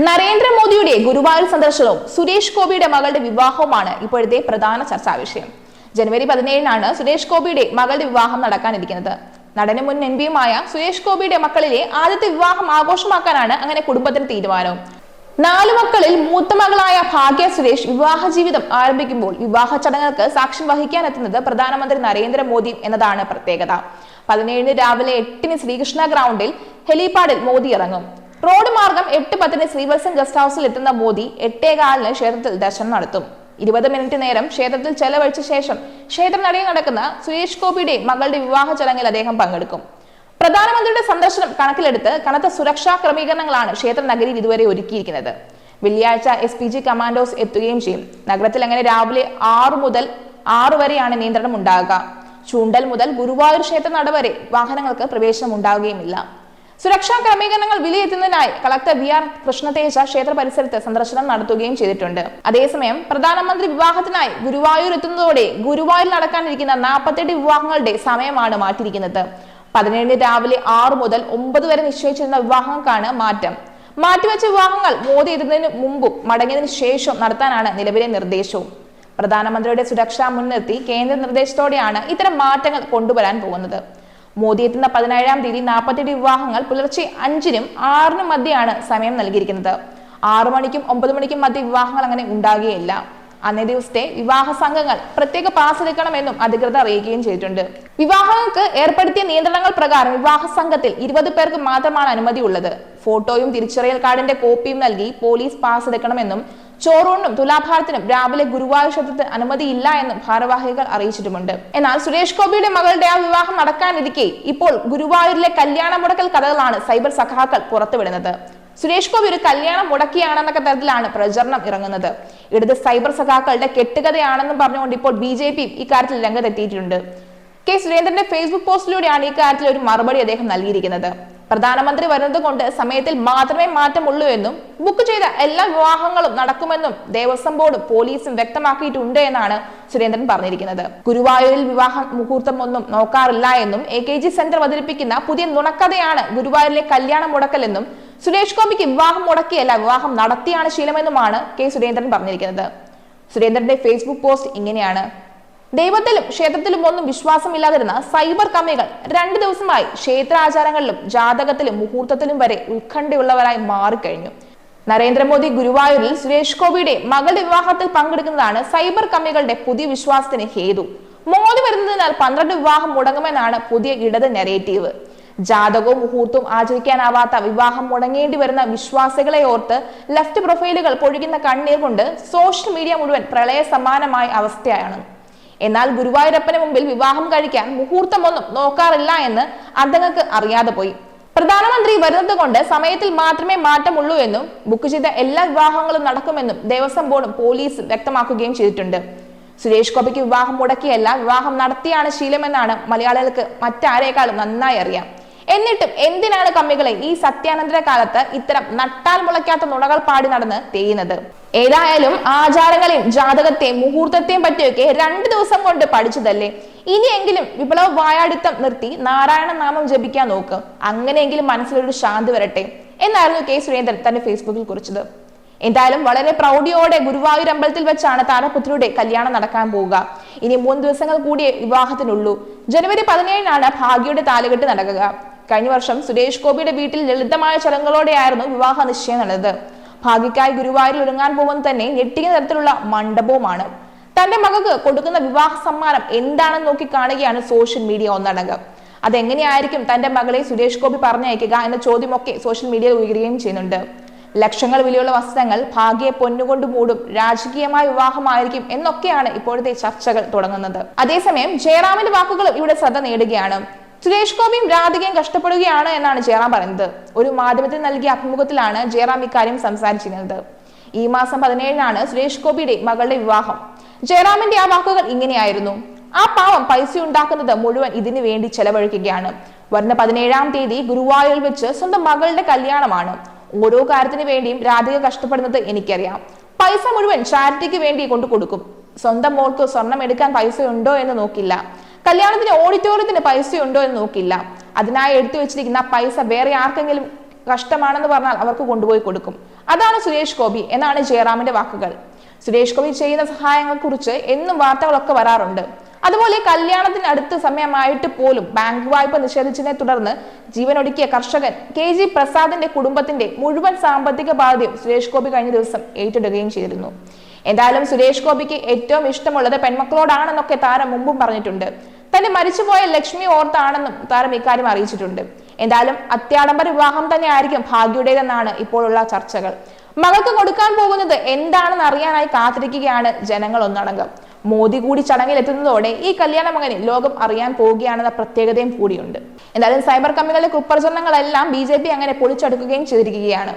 നരേന്ദ്രമോദിയുടെ ഗുരുവായൂർ സന്ദർശനവും സുരേഷ് ഗോപിയുടെ മകളുടെ വിവാഹവുമാണ് ഇപ്പോഴത്തെ പ്രധാന ചർച്ചാ വിഷയം ജനുവരി പതിനേഴിനാണ് സുരേഷ് ഗോപിയുടെ മകളുടെ വിവാഹം നടക്കാനിരിക്കുന്നത്. നടന് മുൻ എം പിയുമായ സുരേഷ് ഗോപിയുടെ മക്കളിലെ ആദ്യത്തെ വിവാഹം ആഘോഷമാക്കാനാണ് അങ്ങനെ കുടുംബത്തിന് തീരുമാനം നാലു മക്കളിൽ മൂത്ത മകളായ ഭാഗ്യ സുരേഷ് വിവാഹ ജീവിതം ആരംഭിക്കുമ്പോൾ വിവാഹ ചടങ്ങുകൾക്ക് സാക്ഷ്യം വഹിക്കാൻ എത്തുന്നത് പ്രധാനമന്ത്രി നരേന്ദ്രമോദി എന്നതാണ് പ്രത്യേകത. പതിനേഴിന് രാവിലെ എട്ടിന് ശ്രീകൃഷ്ണ ഗ്രൗണ്ടിൽ ഹെലിപാഡിൽ മോദി ഇറങ്ങും. റോഡ് മാർഗം എട്ട് പത്തിന് ശ്രീവത്സൻ ഗസ്റ്റ് ഹൌസിൽ എത്തുന്ന മോദി എട്ടേകാലിന് ക്ഷേത്രത്തിൽ ദർശനം നടത്തും. ഇരുപത് മിനിറ്റ് നേരം ക്ഷേത്രത്തിൽ ചെലവഴിച്ച ശേഷം ക്ഷേത്രനടയിൽ നടക്കുന്ന സുരേഷ് ഗോപിയുടെ മകളുടെ വിവാഹ ചടങ്ങിൽ അദ്ദേഹം പങ്കെടുക്കും. പ്രധാനമന്ത്രിയുടെ സന്ദർശനം കണക്കിലെടുത്ത് കനത്ത സുരക്ഷാ ക്രമീകരണങ്ങളാണ് ക്ഷേത്ര നഗരിയിൽ ഇതുവരെ ഒരുക്കിയിരിക്കുന്നത്. വെള്ളിയാഴ്ച എസ് പി ജി കമാൻഡോസ് എത്തുകയും ചെയ്യും. നഗരത്തിൽ അങ്ങനെ രാവിലെ ആറു മുതൽ ആറു വരെയാണ് നിയന്ത്രണം ഉണ്ടാകുക. ചൂണ്ടൽ മുതൽ ഗുരുവായൂർ ക്ഷേത്ര നട വരെ വാഹനങ്ങൾക്ക് പ്രവേശനം ഉണ്ടാവുകയുമില്ല സുരക്ഷാ ക്രമീകരണങ്ങൾ വിലയിരുത്തുന്നതിനായി കളക്ടർ വി ആർ കൃഷ്ണതേജ ക്ഷേത്ര പരിസരത്ത് സന്ദർശനം നടത്തുകയും ചെയ്തിട്ടുണ്ട്. അതേസമയം പ്രധാനമന്ത്രി വിവാഹത്തിനായി ഗുരുവായൂർ എത്തുന്നതോടെ ഗുരുവായൂർ നടക്കാനിരിക്കുന്ന നാൽപ്പത്തെട്ട് വിവാഹങ്ങളുടെ സമയമാണ് മാറ്റിയിരിക്കുന്നത്. പതിനേഴിന് രാവിലെ ആറു മുതൽ ഒമ്പത് വരെ നിശ്ചയിച്ചിരുന്ന വിവാഹങ്ങൾക്കാണ് മാറ്റം. മാറ്റിവെച്ച വിവാഹങ്ങൾ മോദി എത്തുന്നതിന് മുമ്പും മടങ്ങിയതിനു ശേഷം നടത്താനാണ് നിലവിലെ നിർദ്ദേശവും. പ്രധാനമന്ത്രിയുടെ സുരക്ഷ മുൻനിർത്തി കേന്ദ്ര നിർദ്ദേശത്തോടെയാണ് ഇത്തരം മാറ്റങ്ങൾ കൊണ്ടുവരാൻ പോകുന്നത്. മോദി എത്തുന്ന പതിനേഴാം തീയതി നാൽപ്പത്തെട്ട് വിവാഹങ്ങൾ പുലർച്ചെ അഞ്ചിനും ആറിനും മധ്യയാണ് സമയം നൽകിയിരിക്കുന്നത്. ആറു മണിക്കും ഒമ്പത് മണിക്കും മധ്യ വിവാഹങ്ങൾ അങ്ങനെ ഉണ്ടാകുകയില്ല. അന്നേ ദിവസത്തെ വിവാഹ സംഘങ്ങൾ പ്രത്യേക പാസ് എടുക്കണമെന്നും അധികൃതർ അറിയിക്കുകയും ചെയ്തിട്ടുണ്ട്. വിവാഹങ്ങൾക്ക് ഏർപ്പെടുത്തിയ നിയന്ത്രണങ്ങൾ പ്രകാരം വിവാഹ സംഘത്തിൽ ഇരുപത് പേർക്ക് മാത്രമാണ് അനുമതി ഉള്ളത് ഫോട്ടോയും തിരിച്ചറിയൽ കാർഡിന്റെ കോപ്പിയും നൽകി പോലീസ് പാസ് എടുക്കണമെന്നും ചോറൂണിനും തുലാഭാരത്തിനും രാവിലെ ഗുരുവായൂർ ക്ഷേത്രത്തിൽ അനുമതിയില്ല എന്നും ഭാരവാഹികൾ അറിയിച്ചിട്ടുമുണ്ട്. എന്നാൽ സുരേഷ് ഗോപിയുടെ മകളുടെ ആ വിവാഹം നടക്കാനിരിക്കെ ഇപ്പോൾ ഗുരുവായൂരിലെ കല്യാണ മുടക്കൽ കഥകളാണ് സൈബർ സഖാക്കൾ പുറത്തുവിടുന്നത്. സുരേഷ് ഗോപി ഒരു കല്യാണം മുടക്കിയാണെന്നൊക്കെ തരത്തിലാണ് പ്രചരണം ഇറങ്ങുന്നത്. ഇടത് സൈബർ സഖാക്കളുടെ കെട്ടുകഥയാണെന്നും പറഞ്ഞുകൊണ്ട് ഇപ്പോൾ ബി ജെ പി ഇക്കാര്യത്തിൽ രംഗത്തെത്തിയിട്ടുണ്ട്. കെ സുരേന്ദ്രന്റെ ഫേസ്ബുക്ക് പോസ്റ്റിലൂടെയാണ് ഇക്കാര്യത്തിൽ ഒരു മറുപടി അദ്ദേഹം നൽകിയിരിക്കുന്നത്. പ്രധാനമന്ത്രി വരുന്നത് കൊണ്ട് സമയത്തിൽ മാത്രമേ മാറ്റമുള്ളൂ എന്നും ബുക്ക് ചെയ്ത എല്ലാ വിവാഹങ്ങളും നടക്കുമെന്നും ദേവസ്വം ബോർഡും പോലീസും വ്യക്തമാക്കിയിട്ടുണ്ട് എന്നാണ് സുരേന്ദ്രൻ പറഞ്ഞിരിക്കുന്നത്. ഗുരുവായൂരിൽ വിവാഹ മുഹൂർത്തം ഒന്നും നോക്കാറില്ല എന്നും എ കെ ജി സെന്റർ അവതരിപ്പിക്കുന്ന പുതിയ നുണക്കഥയാണ് ഗുരുവായൂരിലെ കല്യാണം മുടക്കലെന്നും സുരേഷ് ഗോപിക്ക് വിവാഹം മുടക്കിയല്ല വിവാഹം നടത്തിയാണ് ശീലമെന്നുമാണ് കെ സുരേന്ദ്രൻ പറഞ്ഞിരിക്കുന്നത്. സുരേന്ദ്രന്റെ ഫേസ്ബുക്ക് പോസ്റ്റ് ഇങ്ങനെയാണ്. ദൈവത്തിലും ക്ഷേത്രത്തിലും ഒന്നും വിശ്വാസമില്ലാതിരുന്ന സൈബർ കമ്മികൾ രണ്ടു ദിവസമായി ക്ഷേത്രാചാരങ്ങളിലും ജാതകത്തിലും മുഹൂർത്തത്തിലും വരെ ഉത്കണ്ഠയുള്ളവരായി മാറിക്കഴിഞ്ഞു. നരേന്ദ്രമോദി ഗുരുവായൂരിൽ സുരേഷ് ഗോപിയുടെ മകളുടെ വിവാഹത്തിൽ പങ്കെടുക്കുന്നതാണ് സൈബർ കമ്മികളുടെ പുതിയ വിശ്വാസത്തിന് ഹേതു. മോദി വരുന്നതിനാൽ പന്ത്രണ്ട് വിവാഹം മുടങ്ങുമെന്നാണ് പുതിയ ഇടത് നെറേറ്റീവ്. ജാതകവും മുഹൂർത്തവും ആചരിക്കാനാവാത്ത വിവാഹം മുടങ്ങേണ്ടി വരുന്ന വിശ്വാസികളെ ഓർത്ത് ലെഫ്റ്റ് പ്രൊഫൈലുകൾ പൊഴിക്കുന്ന കണ്ണീർ കൊണ്ട് സോഷ്യൽ മീഡിയ മുഴുവൻ പ്രളയ സമാനമായ അവസ്ഥയാണ്. എന്നാൽ ഗുരുവായൂരപ്പന് മുമ്പിൽ വിവാഹം കഴിക്കാൻ മുഹൂർത്തമൊന്നും നോക്കാറില്ല എന്ന് അദ്ദേഹങ്ങൾക്ക് അറിയാതെ പോയി. പ്രധാനമന്ത്രി വരുന്നത് കൊണ്ട് സമയത്തിൽ മാത്രമേ മാറ്റമുള്ളൂ എന്നും ബുക്ക് ചെയ്ത എല്ലാ വിവാഹങ്ങളും നടക്കുമെന്നും ദേവസ്വം ബോർഡും പോലീസ് വ്യക്തമാക്കുകയും ചെയ്തിട്ടുണ്ട്. സുരേഷ് ഗോപിക്ക് വിവാഹം മുടക്കിയല്ല വിവാഹം നടത്തിയാണ് ശീലമെന്നാണ് മലയാളികൾക്ക് മറ്റാരേക്കാളും നന്നായി അറിയാം. എന്നിട്ടും എന്തിനാണ് കമ്മികളെ ഈ സത്യാനന്ദര കാലത്ത് ഇത്തരം നട്ടാൽ മുളയ്ക്കാത്ത നുണകൾ പാടി നടന്ന് തേയുന്നത്? ഏതായാലും ആചാരങ്ങളെയും ജാതകത്തെയും മുഹൂർത്തത്തെയും പറ്റിയൊക്കെ രണ്ടു ദിവസം കൊണ്ട് പഠിച്ചതല്ലേ? ഇനിയെങ്കിലും വിപ്ലവ വായാടിത്തം നിർത്തി നാരായണ നാമം ജപിക്കാൻ നോക്ക്. അങ്ങനെയെങ്കിലും മനസ്സിലൊരു ശാന്തി വരട്ടെ. എന്നായിരുന്നു കെ സുരേന്ദ്രൻ തന്റെ ഫേസ്ബുക്കിൽ കുറിച്ചത്. എന്തായാലും വളരെ പ്രൗഢിയോടെ ഗുരുവായൂർ അമ്പലത്തിൽ വെച്ചാണ് താരപുത്രിയുടെ കല്യാണം നടക്കാൻ പോവുക. ഇനി മൂന്ന് ദിവസങ്ങൾ കൂടിയേ വിവാഹത്തിനുള്ളൂ. ജനുവരി പതിനേഴിനാണ് ഭാഗ്യയുടെ താലുകെട്ട് നടക്കുക. കഴിഞ്ഞ വർഷം സുരേഷ് ഗോപിയുടെ വീട്ടിൽ ലളിതമായ ചടങ്ങുകളോടെയായിരുന്നു വിവാഹ നിശ്ചയം നടന്നത്. ഭാഗ്യക്കായി ഗുരുവായൂരിൽ ഒരുങ്ങാൻ പോകുന്നത് തന്നെ ഞെട്ടിക്കുന്ന തരത്തിലുള്ള മണ്ഡപവുമാണ്. തന്റെ മകൾക്ക് കൊടുക്കുന്ന വിവാഹ സമ്മാനം എന്താണെന്ന് നോക്കി കാണുകയാണ് സോഷ്യൽ മീഡിയ ഒന്നടങ്കം അതെങ്ങനെയായിരിക്കും തന്റെ മകളെ സുരേഷ് ഗോപി പറഞ്ഞയക്കുക എന്ന ചോദ്യമൊക്കെ സോഷ്യൽ മീഡിയയിൽ ഉയരുകയും ചെയ്യുന്നുണ്ട്. ലക്ഷങ്ങൾ വിലയുള്ള വസ്ത്രങ്ങൾ ഭാഗ്യയെ പൊന്നുകൊണ്ട് മൂടും രാജകീയമായ വിവാഹമായിരിക്കും എന്നൊക്കെയാണ് ഇപ്പോഴത്തെ ചർച്ചകൾ തുടങ്ങുന്നത്. അതേസമയം ജയറാമിന്റെ വാക്കുകളും ഇവിടെ ശ്രദ്ധ നേടുകയാണ്. സുരേഷ് ഗോപിയും രാധികയും കഷ്ടപ്പെടുകയാണ് എന്നാണ് ജയറാം പറയുന്നത്. ഒരു മാധ്യമത്തിൽ നൽകിയ അഭിമുഖത്തിലാണ് ജയറാം ഇക്കാര്യം സംസാരിച്ചിരുന്നത്. ഈ മാസം പതിനേഴിനാണ് സുരേഷ് ഗോപിയുടെ മകളുടെ വിവാഹം. ജയറാമിന്റെ ആ വാക്കുകൾ ഇങ്ങനെയായിരുന്നു. ആ പാവം പൈസ ഉണ്ടാക്കുന്നത് മുഴുവൻ ഇതിനു വേണ്ടി ചെലവഴിക്കുകയാണ്. വരുന്ന പതിനേഴാം തീയതി ഗുരുവായൂരിൽ വെച്ച് സ്വന്തം മകളുടെ കല്യാണമാണ്. ഓരോ കാര്യത്തിനു വേണ്ടിയും രാധിക കഷ്ടപ്പെടുന്നത് എനിക്കറിയാം. പൈസ മുഴുവൻ ചാരിറ്റിക്ക് വേണ്ടി കൊണ്ടു കൊടുക്കും സ്വന്തം മോൾക്ക് സ്വർണം എടുക്കാൻ പൈസ ഉണ്ടോ എന്ന് നോക്കില്ല. കല്യാണത്തിന് ഓഡിറ്റോറിയത്തിന് പൈസ ഉണ്ടോ എന്ന് നോക്കില്ല അതിനായി എടുത്തു വെച്ചിരിക്കുന്ന പൈസ വേറെ ആർക്കെങ്കിലും കഷ്ടമാണെന്ന് പറഞ്ഞാൽ അവർക്ക് കൊണ്ടുപോയി കൊടുക്കും. അതാണ് സുരേഷ് ഗോപി എന്നാണ് ജയറാമിന്റെ വാക്കുകൾ. സുരേഷ് ഗോപി ചെയ്യുന്ന സഹായങ്ങളെക്കുറിച്ച് എന്നും വാർത്തകളൊക്കെ വരാറുണ്ട്. അതുപോലെ കല്യാണത്തിന് അടുത്ത സമയമായിട്ട് പോലും ബാങ്ക് വായ്പ നിഷേധിച്ചതിനെ തുടർന്ന് ജീവനൊടുക്കിയ കർഷകൻ കെ ജി പ്രസാദിന്റെ കുടുംബത്തിന്റെ മുഴുവൻ സാമ്പത്തിക ബാധ്യം സുരേഷ് ഗോപി കഴിഞ്ഞ ദിവസം ഏറ്റെടുക്കുകയും ചെയ്തിരുന്നു. എന്തായാലും സുരേഷ് ഗോപിക്ക് ഏറ്റവും ഇഷ്ടമുള്ളത് പെൺമക്കളോടാണെന്നൊക്കെ താരം മുമ്പും പറഞ്ഞിട്ടുണ്ട്. തന്നെ മരിച്ചുപോയ ലക്ഷ്മി ഓർത്താണെന്നും താരം ഇക്കാര്യം അറിയിച്ചിട്ടുണ്ട്. എന്തായാലും അത്യാഡംബര വിവാഹം തന്നെ ആയിരിക്കും ഭാഗ്യയുടേതെന്നാണ് ഇപ്പോഴുള്ള ചർച്ചകൾ. മകൾക്ക് കൊടുക്കാൻ പോകുന്നത് എന്താണെന്ന് അറിയാനായി കാത്തിരിക്കുകയാണ് ജനങ്ങൾ ഒന്നടങ്കം. മോദി കൂടി ചടങ്ങിൽ എത്തുന്നതോടെ ഈ കല്യാണ മകനെ ലോകം അറിയാൻ പോവുകയാണെന്ന പ്രത്യേകതയും കൂടിയുണ്ട്. എന്തായാലും സൈബർ കമ്മികളുടെ കുപ്രചരണങ്ങളെല്ലാം ബി ജെ പി അങ്ങനെ പൊളിച്ചെടുക്കുകയും ചെയ്തിരിക്കുകയാണ്.